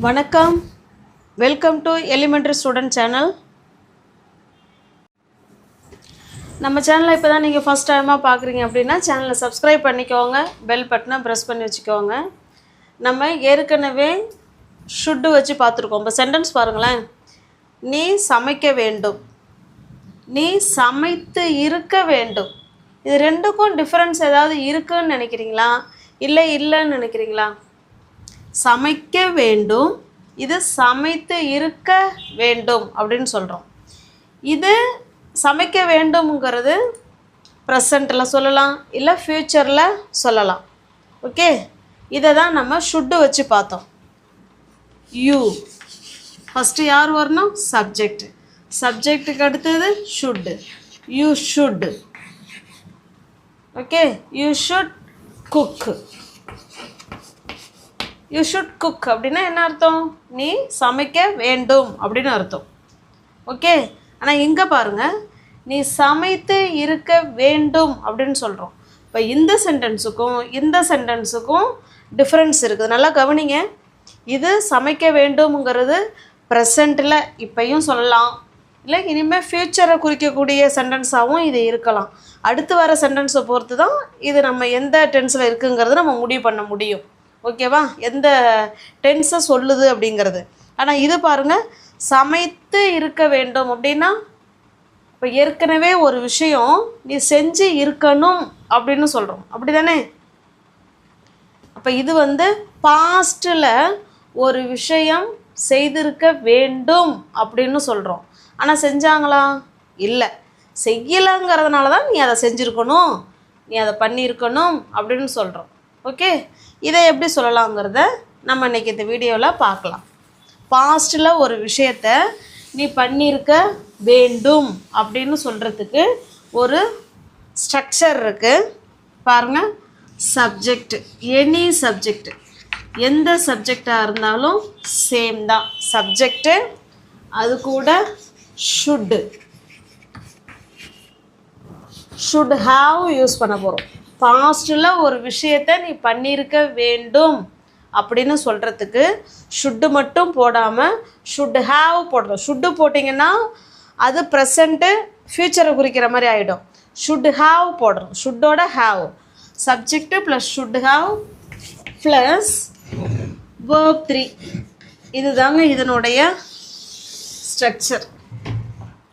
வணக்கம். Welcome to elementary student channel நம்ம சேனலை இப்போ தான் நீங்கள் ஃபஸ்ட் டைமாக பார்க்குறீங்க அப்படின்னா சேனலை சப்ஸ்கிரைப் பண்ணிக்கோங்க. பெல் பட்டனை ப்ரெஸ் பண்ணி வச்சுக்கோங்க. நம்ம ஏற்கனவே ஷுட்டு வச்சு பார்த்துருக்கோம். இப்போ சென்டென்ஸ் பாருங்களேன். நீ சமைக்க வேண்டும். நீ சமைத்து இருக்க வேண்டும். இது ரெண்டுக்கும் டிஃப்ரென்ஸ் ஏதாவது இருக்குன்னு நினைக்கிறீங்களா? இல்லை இல்லைன்னு நினைக்கிறீங்களா? சமைக்க வேண்டும். இது சமைத்து இருக்க வேண்டும் அப்படின்னு சொல்கிறோம் இது சமைக்க வேண்டும்ங்கிறது ப்ரெசண்ட்டில் சொல்லலாம் இல்லை ஃப்யூச்சரில் சொல்லலாம். ஓகே இதை தான் நம்ம ஷுட்டு வச்சு பார்த்தோம். யூ ஃபஸ்ட்டு யார் வரணும்? சப்ஜெக்ட் சப்ஜெக்ட்டுக்கு அடுத்தது should you should okay you should cook you should cook அப்படின்னா என்ன அர்த்தம்? நீ சமைக்க வேண்டும் அப்படின்னு அர்த்தம். ஓகே ஆனால் இங்கே பாருங்கள் நீ சமைத்து இருக்க வேண்டும் அப்படின்னு சொல்கிறோம் இப்போ இந்த சென்டென்ஸுக்கும் இந்த சென்டென்ஸுக்கும் டிஃப்ரென்ஸ் இருக்குது. நல்லா கவனிங்க. இது சமைக்க வேண்டும்ங்கிறது ப்ரெசண்ட்டில் இப்பையும் சொல்லலாம். இல்லை இனிமேல் ஃப்யூச்சரை குறிக்கக்கூடிய சென்டென்ஸாகவும் இது இருக்கலாம். அடுத்து வர சென்டென்ஸை பொறுத்து தான் இது நம்ம எந்த டென்ஸில் இருக்குங்கிறத நம்ம முடிவு பண்ண முடியும். ஓகேவா? எந்த டென்ஸை சொல்லுது அப்படிங்கிறது. ஆனால் இது பாருங்கள் சமைத்து இருக்க வேண்டும் அப்படின்னா இப்போ ஏற்கனவே ஒரு விஷயம் நீ செஞ்சு இருக்கணும் அப்படின்னு சொல்கிறோம் அப்படி தானே அப்போ இது வந்து பாஸ்ட்டில் ஒரு விஷயம் செய்திருக்க வேண்டும் அப்படின்னு சொல்கிறோம் ஆனால் செஞ்சாங்களா? இல்லை. செய்யலைங்கிறதுனால தான் நீ அதை செஞ்சுருக்கணும். நீ அதை பண்ணியிருக்கணும் அப்படின்னு சொல்கிறோம் ஓகே? இதை எப்படி சொல்லலாங்கிறத நம்ம இன்றைக்கி இந்த வீடியோவில் பார்க்கலாம். பாஸ்ட்டில் ஒரு விஷயத்த நீ பண்ணியிருக்க வேண்டும் அப்படின்னு சொல்கிறதுக்கு ஒரு ஸ்ட்ரக்சர் இருக்குது பாருங்கள் சப்ஜெக்ட் எனி சப்ஜெக்ட் எந்த சப்ஜெக்டாக இருந்தாலும் சேம் தான். சப்ஜெக்டு அது கூட ஷுட்டு ஷுட் ஹாவ் யூஸ் பண்ண போகிறோம் பாஸ்டில் ஒரு விஷயத்தை நீ பண்ணியிருக்க வேண்டும் அப்படின்னு சொல்கிறதுக்கு ஷுட்டு மட்டும் போடாமல் ஷுட் ஹாவ் போடுறோம் ஷுட்டு போட்டிங்கன்னா அது ப்ரெசண்ட்டு ஃப்யூச்சரை குறிக்கிற மாதிரி ஆகிடும் ஷுட் ஹாவ் போடுறோம் ஷுட்டோட have subject plus should have plus verb three இதுதாங்க இதனுடைய ஸ்ட்ரக்சர்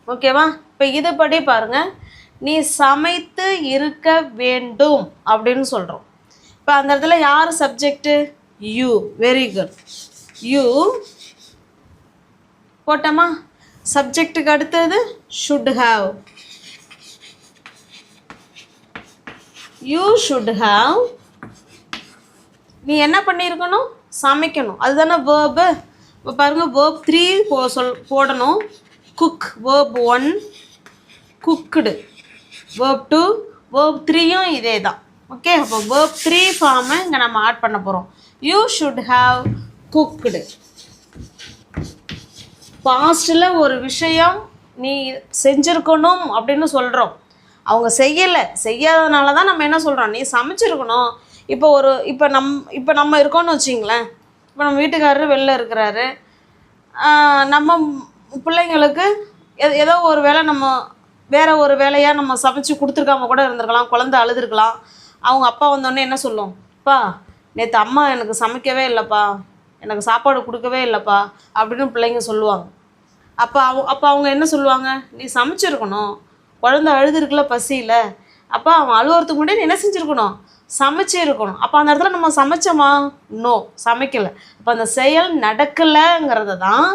ஓகேவா இப்போ இதுபடி பாருங்கள் நீ சமைத்து இருக்க வேண்டும் அப்படின்னு சொல்கிறோம் இப்போ அந்த இடத்துல யார் subject you very good you போட்டோமா? சப்ஜெக்ட்டுக்கு அடுத்தது should have you should have நீ என்ன பண்ணியிருக்கணும்? சமைக்கணும். அதுதானே வேர்பு இப்போ பாருங்கள் வேர்ப் த்ரீ போ சொல் போடணும். Cook verb one cooked verb two verb த்ரீயும் இதே தான் ஓகே அப்போ வேர்ப் த்ரீ ஃபார்மை இங்கே நம்ம ஆட் பண்ண போகிறோம் யூ ஷுட் ஹாவ் குக்குடு பாஸ்டில் ஒரு விஷயம் நீ செஞ்சுருக்கணும் அப்படின்னு சொல்கிறோம் அவங்க செய்யலை செய்யாதனால தான் நம்ம என்ன சொல்கிறோம் நீ சமைச்சிருக்கணும். இப்போ ஒரு இப்போ நம் இப்போ நம்ம இருக்கோம்னு வச்சிங்களேன். இப்போ நம்ம வீட்டுக்காரரு வெளில இருக்கிறாரு. நம்ம பிள்ளைங்களுக்கு எ- ஏதோ ஒரு வேளை நம்ம வேற ஒரு வேலையாக நம்ம சமைச்சு கொடுத்துருக்காம கூட இருந்திருக்கலாம் குழந்த அழுதுருக்கலாம். அவங்க அப்பா வந்தோடனே என்ன சொல்லும்? அப்பா நேற்று அம்மா எனக்கு சமைக்கவே இல்லைப்பா எனக்கு சாப்பாடு கொடுக்கவே இல்லைப்பா அப்படின்னு பிள்ளைங்க சொல்லுவாங்க. அப்போ அவ அப்போ அவங்க என்ன சொல்லுவாங்க? நீ சமைச்சிருக்கணும். குழந்த அழுதுருக்குல பசியில் அப்போ அவன் அழுவுறதுக்கு முன்னாடி நீ என்ன செஞ்சுருக்கணும்? சமைச்சு இருக்கணும். அப்போ அந்த இடத்துல நம்ம சமைச்சோமா? நோ சமைக்கலை. அப்போ அந்த செயல் நடக்கலைங்கிறத தான்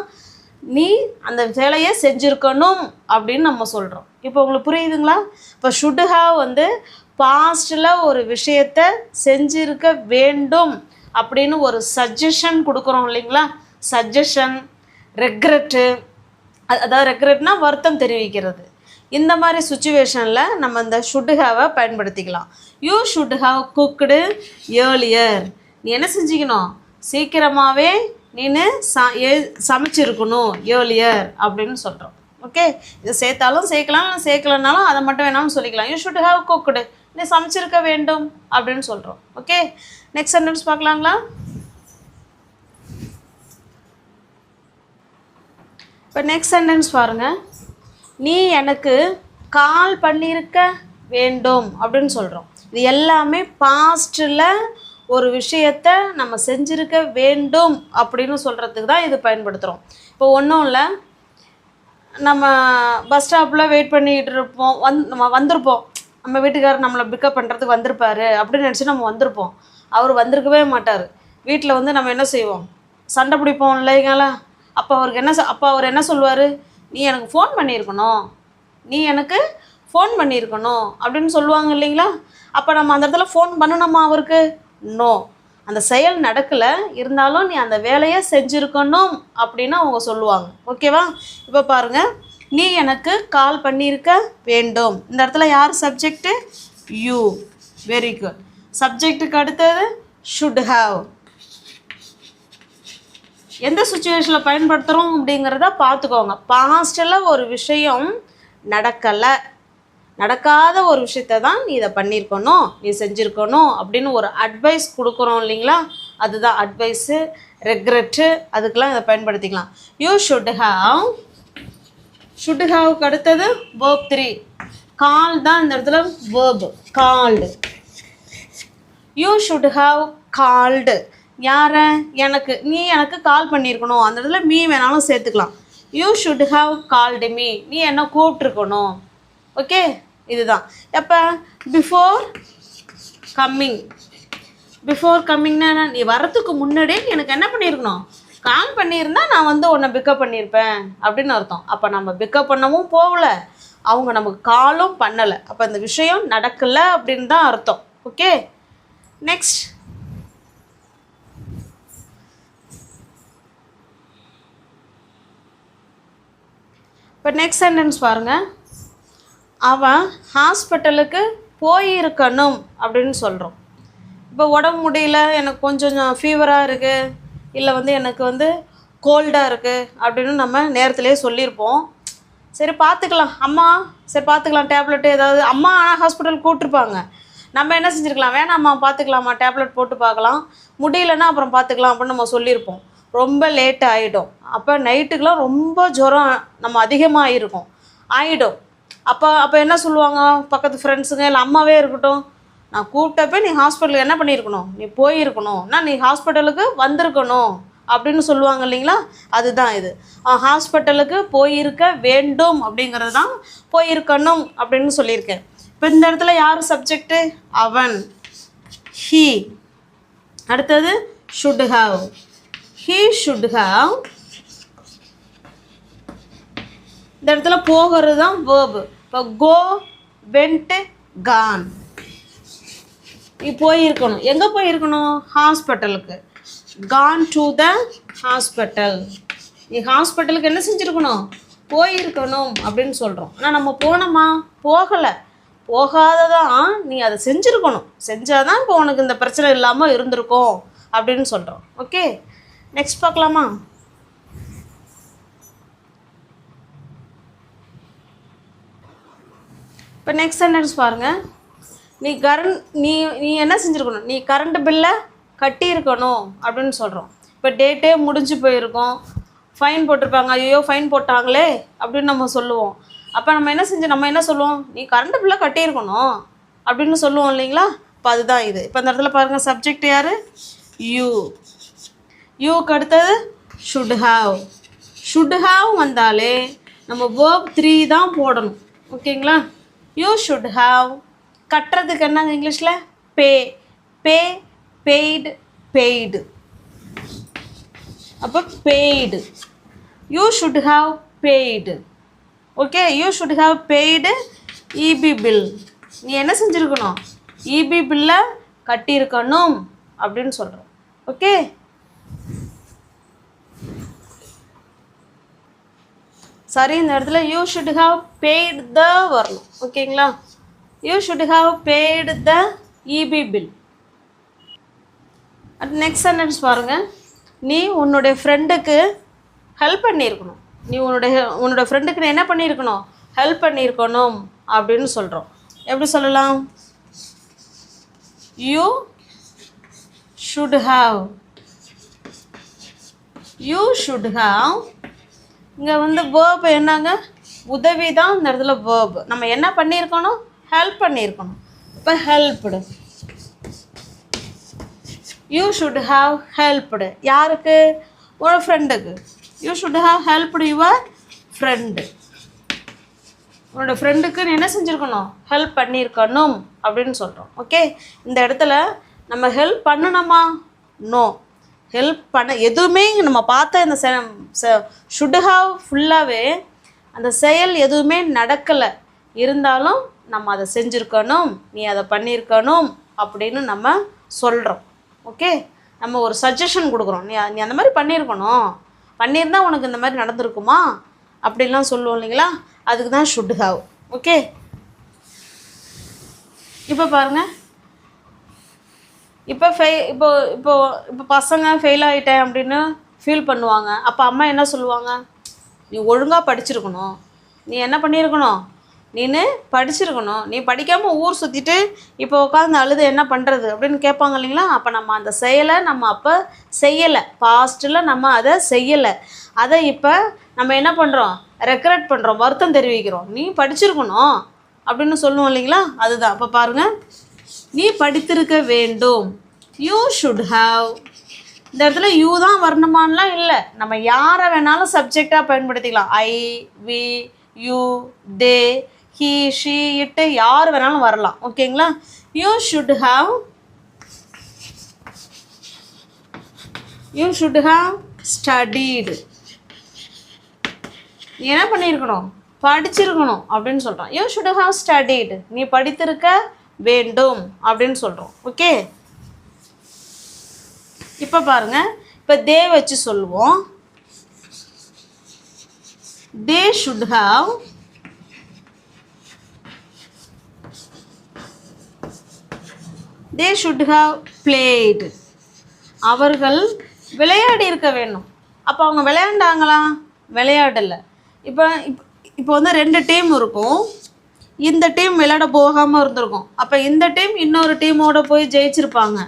நீ அந்த வேலையை செஞ்சுருக்கணும் அப்படின்னு நம்ம சொல்கிறோம் இப்போ உங்களுக்கு புரியுதுங்களா? இப்போ ஷுட் ஹாவ் வந்து பாஸ்டில் ஒரு விஷயத்த செஞ்சிருக்க வேண்டும் அப்படின்னு ஒரு சஜஷன் கொடுக்குறோம் இல்லைங்களா? சஜஷன் ரெக்ரெட்டு அதாவது ரெக்ரெட்னா வருத்தம் தெரிவிக்கிறது. இந்த மாதிரி சுச்சுவேஷனில் நம்ம இந்த ஷுட் ஹாவை பயன்படுத்திக்கலாம். You should have cooked earlier நீ என்ன செஞ்சுக்கணும்? சீக்கிரமாகவே நீனு ச ஏ சமைச்சிருக்கணும் ஏர்லியர் அப்படின்னு சொல்கிறோம் ஓகே இதை சேர்த்தாலும் சேர்க்கலாம் சேர்க்கலனாலும் அதை மட்டும் வேணாலும் சொல்லிக்கலாம். யூ ஷுட் ஹாவ் குக்டு நீ சமைச்சிருக்க வேண்டும் அப்படின்னு சொல்கிறோம் ஓகே நெக்ஸ்ட் சென்டென்ஸ் பார்க்கலாங்களா? இப்போ நெக்ஸ்ட் சென்டென்ஸ் பாருங்கள் நீ எனக்கு கால் பண்ணியிருக்க வேண்டும் அப்படின்னு சொல்கிறோம் இது எல்லாமே பாஸ்டில் ஒரு விஷயத்த நம்ம செஞ்சுருக்க வேண்டும் அப்படின்னு சொல்கிறதுக்கு தான் இது பயன்படுத்துகிறோம் இப்போ ஒன்றும் இல்லை. நம்ம பஸ் ஸ்டாப்பில் வெயிட் பண்ணிகிட்டு இருப்போம். வந் நம்ம வந்திருப்போம். நம்ம வீட்டுக்காரர் நம்மளை பிக்கப் பண்ணுறதுக்கு வந்திருப்பாரு அப்படின்னு நினச்சி நம்ம வந்திருப்போம். அவர் வந்திருக்கவே மாட்டார். வீட்டில் வந்து நம்ம என்ன செய்வோம்? சண்டை பிடிப்போம் இல்லைங்களா? அப்போ அவருக்கு என்ன சொ- அப்போ அவர் என்ன சொல்லுவார்? நீ எனக்கு ஃபோன் பண்ணியிருக்கணும். நீ எனக்கு ஃபோன் பண்ணியிருக்கணும். அப்படின்னு சொல்லுவாங்க இல்லைங்களா? அப்போ நம்ம அந்த இடத்துல ஃபோன் பண்ணணுமா அவருக்கு? நோ. அந்த செயல் நடக்கலை இருந்தாலும் நீ அந்த வேலையை செஞ்சுருக்கணும் அப்படின்னு அவங்க சொல்லுவாங்க. ஓகேவா? இப்போ பாருங்கள் நீ எனக்கு கால் பண்ணியிருக்க வேண்டும். இந்த இடத்துல யார் சப்ஜெக்ட்டு யூ வெரி குட் சப்ஜெக்டுக்கு அடுத்தது ஷுட் ஹாவ் எந்த சுச்சுவேஷனில் பயன்படுத்துகிறோம் அப்படிங்கிறத பார்த்துக்கோங்க. பாஸ்டில் ஒரு விஷயம் நடக்கலை. நடக்காத ஒரு விஷயத்த தான் நீ இதை பண்ணியிருக்கணும் நீ செஞ்சுருக்கணும் அப்படின்னு ஒரு அட்வைஸ் கொடுக்குறோம் இல்லைங்களா? அதுதான் அட்வைஸு ரெக்ரெட்டு அதுக்கெல்லாம் இதை பயன்படுத்திக்கலாம். யூ ஷுட் ஹாவ் ஷுட் ஹாவுக்கு அடுத்தது வேர்ப் த்ரீ கால் தான் இந்த இடத்துல verb called you should have called யாரை? எனக்கு நீ எனக்கு கால் பண்ணியிருக்கணும். அந்த இடத்துல மீ வேணாலும் சேர்த்துக்கலாம். You should have called me நீ என்ன கூப்பிட்ருக்கணும் ஓகே? இதுதான். எப்போ பிஃபோர் கம்மிங் பிஃபோர் கம்மிங்னா என்ன? நீ வரத்துக்கு முன்னாடியே நீ எனக்கு என்ன பண்ணியிருக்கணும்? கால் பண்ணியிருந்தா நான் வந்து உன்னை பிக்கப் பண்ணியிருப்பேன் அப்படின்னு அர்த்தம். அப்போ நம்ம பிக்கப் பண்ணவும் போகல. அவங்க நமக்கு காலும் பண்ணலை. அப்போ இந்த விஷயம் நடக்கலை அப்படின்னு தான் அர்த்தம். ஓகே? நெக்ஸ்ட் இப்போ நெக்ஸ்ட் சென்டென்ஸ் பாருங்கள் அவன் ஹாஸ்பிட்டலுக்கு போயிருக்கணும் அப்படின்னு சொல்கிறோம் இப்போ உடம்பு முடியல எனக்கு கொஞ்சம் ஃபீவராக இருக்குது இல்லை வந்து எனக்கு வந்து கோல்டாக இருக்குது அப்படின்னு நம்ம நேரத்திலே சொல்லியிருப்போம். சரி பார்த்துக்கலாம். அம்மா சரி பார்த்துக்கலாம். டேப்லெட்டு ஏதாவது அம்மா ஆனால் ஹாஸ்பிட்டல் கூப்பிட்ருப்பாங்க நம்ம என்ன செஞ்சுருக்கலாம்? வேணாம்மா பார்த்துக்கலாமா டேப்லெட் போட்டு பார்க்கலாம். முடியலன்னா அப்புறம் பார்த்துக்கலாம் அப்படின்னு நம்ம சொல்லியிருப்போம். ரொம்ப லேட் ஆகிடும் அப்போ நைட்டுக்கெலாம் ரொம்ப ஜுரம் நம்ம அதிகமாக இருக்கும் ஆகிடும் அப்போ அப்போ என்ன சொல்லுவாங்க? பக்கத்து ஃப்ரெண்ட்ஸுங்க இல்லை அம்மாவே இருக்கட்டும். நான் கூப்பிட்டப்ப நீ ஹாஸ்பிட்டலுக்கு என்ன பண்ணியிருக்கணும்? நீ போயிருக்கணும். நான் நீ ஹாஸ்பிட்டலுக்கு வந்திருக்கணும்? அப்படின்னு சொல்லுவாங்க இல்லைங்களா? அதுதான் இது. ஹாஸ்பிட்டலுக்கு போயிருக்க வேண்டும் அப்படிங்கிறது தான் போயிருக்கணும் அப்படின்னு சொல்லியிருக்கேன். இப்போ இந்த இடத்துல யார் சப்ஜெக்ட்டு அவன். ஹீ அடுத்தது should have he should have இந்த இடத்துல போகிறது தான் வேர்பு இப்போ கோ வென்ட்டு கான் நீ போயிருக்கணும். எங்கே போயிருக்கணும்? ஹாஸ்பிட்டலுக்கு கான் டு த ஹாஸ்பிட்டல் நீ ஹாஸ்பிட்டலுக்கு என்ன செஞ்சுருக்கணும்? போயிருக்கணும் அப்படின்னு சொல்கிறோம் ஆனால் நம்ம போனோமா? போகலை. போகாததான் நீ அதை செஞ்சுருக்கணும். செஞ்சால் தான் இப்போ உனக்கு இந்த பிரச்சனை இல்லாமல் இருந்திருக்கும் அப்படின்னு சொல்கிறோம் ஓகே நெக்ஸ்ட் பார்க்கலாமா? இப்போ நெக்ஸ்ட் சென்டென்ஸ் பாருங்கள் நீ கரண்ட் நீ நீ என்ன செஞ்சுருக்கணும்? நீ கரண்ட் பில்லை கட்டியிருக்கணும் அப்படின்னு சொல்கிறோம் இப்போ டேட்டே முடிஞ்சு போயிருக்கோம். ஃபைன் போட்டிருப்பாங்க. ஐயோ ஃபைன் போட்டாங்களே அப்படின்னு நம்ம சொல்லுவோம். அப்போ நம்ம என்ன செஞ்சு நம்ம என்ன சொல்லுவோம்? நீ கரண்ட் பில்லை கட்டியிருக்கணும் அப்படின்னு சொல்லுவோம் இல்லைங்களா? இப்போ அதுதான் இது. இப்போ அந்த இடத்துல பாருங்கள் சப்ஜெக்ட் யார்? யூ யூக்கு அடுத்தது ஷுட் ஹாவ் ஷுட் ஹாவ் வந்தாலே நம்ம வேர்ப் த்ரீ தான் போடணும். ஓகேங்களா? யூ ஷுட் ஹாவ் கட்டுறதுக்கு என்னங்க இங்கிலீஷில்? பே பே பெய்டு பெய்டு அப்போ paid you should have paid okay you should have paid EB bill நீ என்ன செஞ்சுருக்கணும்? இபி பில்லை கட்டியிருக்கணும் அப்படின்னு சொல்கிறோம் ஓகே சரி இந்த இடத்துல you should have paid the வரணும் ஓகேங்களா you should have paid the EB bill at next sentence பாருங்கள் நீ உன்னுடைய ஃப்ரெண்டுக்கு ஹெல்ப் பண்ணியிருக்கணும். நீ உன்னுடைய உன்னோட ஃப்ரெண்டுக்கு நீ என்ன பண்ணியிருக்கணும்? ஹெல்ப் பண்ணியிருக்கணும் அப்படின்னு சொல்கிறோம் எப்படி சொல்லலாம்? You should have you should have இங்கே வந்து வேர்ப் என்னங்க? உதவி தான் இந்த இடத்துல வேர்ப் நம்ம என்ன பண்ணியிருக்கணும்? ஹெல்ப் பண்ணியிருக்கணும். இப்போ helped you should have helped யாருக்கு? ஒரு ஃப்ரெண்டுக்கு you should have helped your friend உன்னோட ஃப்ரெண்டுக்கு நீ என்ன செஞ்சுருக்கணும்? ஹெல்ப் பண்ணியிருக்கணும் அப்படின்னு சொல்கிறோம் ஓகே இந்த இடத்துல நம்ம ஹெல்ப் பண்ணணுமா? நோ ஹெல்ப் பண்ண எதுவுமே நம்ம பார்த்த இந்த ஷுட் ஃபுல்லாகவே அந்த செயல் எதுவுமே நடக்கலை. இருந்தாலும் நம்ம அதை செஞ்சுருக்கணும் நீ அதை பண்ணியிருக்கணும் அப்படின்னு நம்ம சொல்கிறோம் ஓகே நம்ம ஒரு சஜஷன் கொடுக்குறோம். நீ நீ அந்த மாதிரி பண்ணியிருக்கணும். பண்ணியிருந்தா உனக்கு இந்த மாதிரி நடந்திருக்குமா? அப்படிலாம் சொல்லுவோம் இல்லைங்களா? அதுக்கு தான் ஷுட்ஹாவ் ஓகே இப்போ பாருங்கள் இப்போ ஃபெய் இப்போ இப்போ இப்போ பசங்க ஃபெயில் ஆகிட்டேன் அப்படின்னு ஃபீல் பண்ணுவாங்க. அப்போ அம்மா என்ன சொல்லுவாங்க? நீ ஒழுங்காக படிச்சிருக்கணும். நீ என்ன பண்ணியிருக்கணும்? நீனு படிச்சிருக்கணும். நீ படிக்காமல் ஊர் சுற்றிட்டு இப்போ உட்காந்து அழுது என்ன பண்ணுறது அப்படின்னு கேட்பாங்க இல்லைங்களா? அப்போ நம்ம அந்த செயலை நம்ம அப்போ செய்யலை. பாஸ்ட்டில் நம்ம அதை செய்யலை. அதை இப்போ நம்ம என்ன பண்ணுறோம் ரெக்ரெட் பண்ணுறோம் வருத்தம் தெரிவிக்கிறோம். நீ படிச்சிருக்கணும். அப்படின்னு சொல்லுவோம் இல்லைங்களா? அதுதான். அப்போ பாருங்கள் நீ படித்திருக்க வேண்டும். யூ ஷுட் ஹாவ் இந்த இடத்துல யூ தான் வரணுமான்லாம் இல்லை. நம்ம யாரை வேணாலும் சப்ஜெக்டாக பயன்படுத்திக்கலாம். I we you they he she it யார் வேணாலும் வரலாம். ஓகேங்களா you should have you should have studied நீ என்ன பண்ணியிருக்கணும்? படிச்சிருக்கணும் அப்படின்னு சொல்கிறான் யூ ஷுட் ஹாவ் ஸ்டடீடு நீ படித்திருக்க வேண்டும் அப்படின்னு சொல்கிறோம் ஓகே இப்போ பாருங்க. இப்போ தே வச்சு சொல்லுவோம். They should have they should have played அவர்கள் விளையாடி இருக்க வேண்டும். அப்போ அவங்க விளையாண்டாங்களா? விளையாடலை. இப்போ இப்போ இப்போ வந்து ரெண்டு டீம் இருக்கும். இந்த டீம் விளையாட போகாமல் இருந்திருக்கும். அப்போ இந்த டீம் இன்னொரு டீமோட போய் ஜெயிச்சிருப்பாங்க.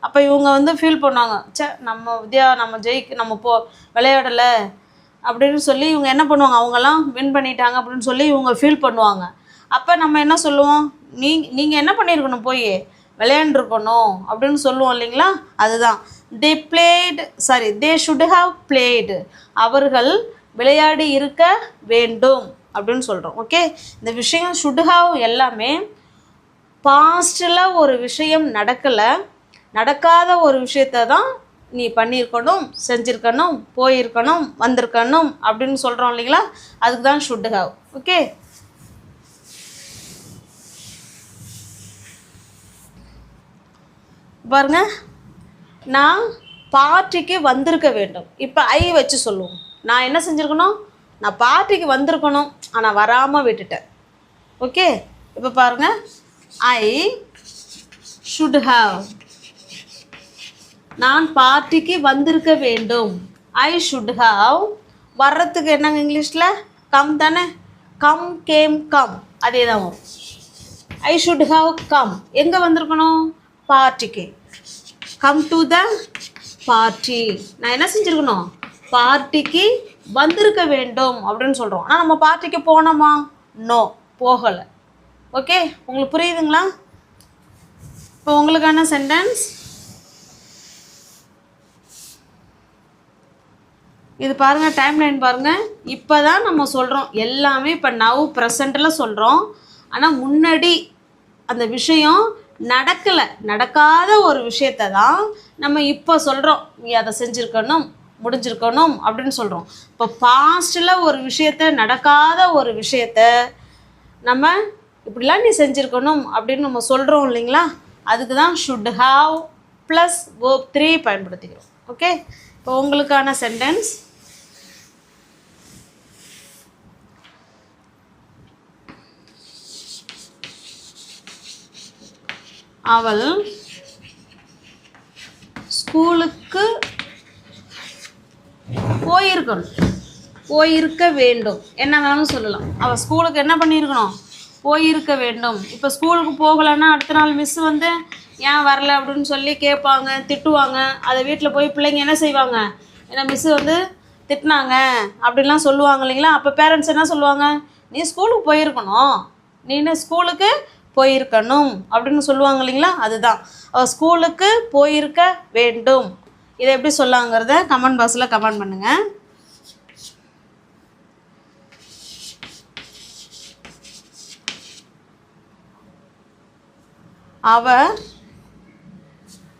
அப்போ இவங்க வந்து ஃபீல் பண்ணாங்க சே நம்ம வித்யா நம்ம ஜெயிக்க நம்ம போ விளையாடலை. அப்படின்னு சொல்லி இவங்க என்ன பண்ணுவாங்க? அவங்கெல்லாம் வின் பண்ணிட்டாங்க அப்படின்னு சொல்லி இவங்க ஃபீல் பண்ணுவாங்க. அப்போ நம்ம என்ன சொல்லுவோம்? நீ நீங்கள் என்ன பண்ணியிருக்கணும் போய்? விளையாண்டுருக்கணும். அப்படின்னு சொல்லுவோம் இல்லைங்களா? அதுதான். They played sorry they should have played அவர்கள் விளையாடி இருக்க வேண்டும். அப்படின்னு சொல்கிறோம் ஓகே இந்த விஷயம் ஷுட் ஹாவ் எல்லாமே பாஸ்டில் ஒரு விஷயம் நடக்கலை. நடக்காத ஒரு விஷயத்த தான் நீ பண்ணியிருக்கணும் செஞ்சுருக்கணும் போயிருக்கணும் வந்திருக்கணும் அப்படின்னு சொல்கிறோம் இல்லைங்களா? அதுக்கு தான் ஷுட் ஹாவ் ஓகே பாருங்க. நான் பார்ட்டிக்கு வந்திருக்க வேண்டும். இப்போ ஐ வச்சு சொல்லுவோம். நான் என்ன செஞ்சுருக்கணும்? நான் பார்ட்டிக்கு வந்திருக்கணும். ஆனால் வராமல் விட்டுட்டேன். ஓகே இப்போ பாருங்க. ஐ ஷுட் ஹாவ் நான் பார்ட்டிக்கு வந்திருக்க வேண்டும். ஐ ஷுட் ஹாவ் வர்றதுக்கு என்னங்க இங்கிலீஷில்? கம் தானே? கம் கேம் கம் அதே தான் வரும். ஐ ஷுட் ஹாவ் கம் எங்கே வந்திருக்கணும்? பார்ட்டிக்கு கம் டு த பார்ட்டி நான் என்ன செஞ்சுருக்கணும்? பார்ட்டிக்கு வந்திருக்க வேண்டும் அப்படின்னு சொல்கிறோம் ஆனால் நம்ம பார்ட்டிக்கு போனோமா? நோ போகலை. ஓகே உங்களுக்கு புரியுதுங்களா? இப்போ உங்களுக்கான சென்டென்ஸ் இது பாருங்கள் டைம் லைன் பாருங்கள் இப்போ தான் நம்ம சொல்கிறோம் எல்லாமே இப்போ நவ் ப்ரெசண்ட்டில் சொல்கிறோம் ஆனால் முன்னாடி அந்த விஷயம் நடக்கலை. நடக்காத ஒரு விஷயத்தை தான் நம்ம இப்போ சொல்கிறோம் நீ அதை செஞ்சுருக்கணும். முடிஞ்சிருக்கணும் அப்படின்னு சொல்கிறோம் இப்போ பாஸ்டில் ஒரு விஷயத்த நடக்காத ஒரு விஷயத்த நம்ம இப்படிலாம் நீ செஞ்சுருக்கணும் அப்படின்னு நம்ம சொல்கிறோம் இல்லைங்களா? அதுக்கு தான் should have plus of three பயன்படுத்திக்கிறோம். ஓகே இப்போ உங்களுக்கான சென்டென்ஸ் அவள் ஸ்கூலுக்கு போயிருக்கணும். போயிருக்க வேண்டும். என்ன வேணாலும் சொல்லலாம். அவள் ஸ்கூலுக்கு என்ன பண்ணியிருக்கணும்? போயிருக்க வேண்டும். இப்போ ஸ்கூலுக்கு போகலைன்னா அடுத்த நாள் மிஸ் வந்து ஏன் வரல? அப்படின்னு சொல்லி கேட்பாங்க திட்டுவாங்க. அதை வீட்டில் போய் பிள்ளைங்க என்ன செய்வாங்க? ஏன்னா மிஸ்ஸு வந்து திட்டினாங்க. அப்படின்லாம் சொல்லுவாங்க இல்லைங்களா? அப்போ பேரண்ட்ஸ் என்ன சொல்லுவாங்க? நீ ஸ்கூலுக்கு போயிருக்கணும். நீனு ஸ்கூலுக்கு போயிருக்கணும். அப்படின்னு சொல்லுவாங்க இல்லைங்களா? அதுதான். அவள் ஸ்கூலுக்கு போயிருக்க வேண்டும். இதை எப்படி சொல்லாங்கிறத கமெண்ட் பாக்ஸில் கமெண்ட் பண்ணுங்கள் அவர்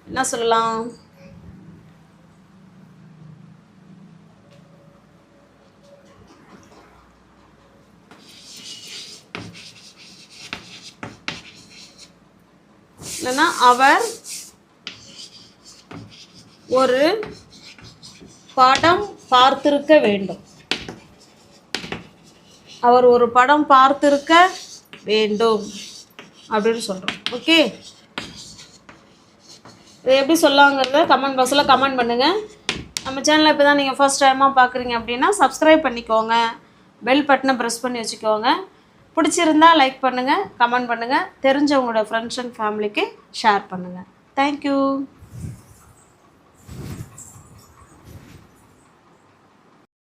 என்ன சொல்லலாம்? இல்லைன்னா அவர் ஒரு படம் பார்த்திருக்க வேண்டும். அவர் ஒரு படம் பார்த்திருக்க வேண்டும் அப்படின்னு சொல்கிறோம் ஓகே? இது எப்படி சொல்லாங்கிறத கமெண்ட் பாக்ஸில் கமெண்ட் பண்ணுங்கள் நம்ம சேனலை இப்போ தான் நீங்கள் ஃபர்ஸ்ட் டைமாக பார்க்குறீங்க அப்படின்னா சப்ஸ்கிரைப் பண்ணிக்கோங்க. பெல் பட்டனை ப்ரெஸ் பண்ணி வச்சுக்கோங்க. பிடிச்சிருந்தா லைக் பண்ணுங்கள் கமெண்ட் பண்ணுங்கள் தெரிஞ்சவங்களோட ஃப்ரெண்ட்ஸ் அண்ட் ஃபேமிலிக்கு ஷேர் பண்ணுங்கள் தேங்க்யூ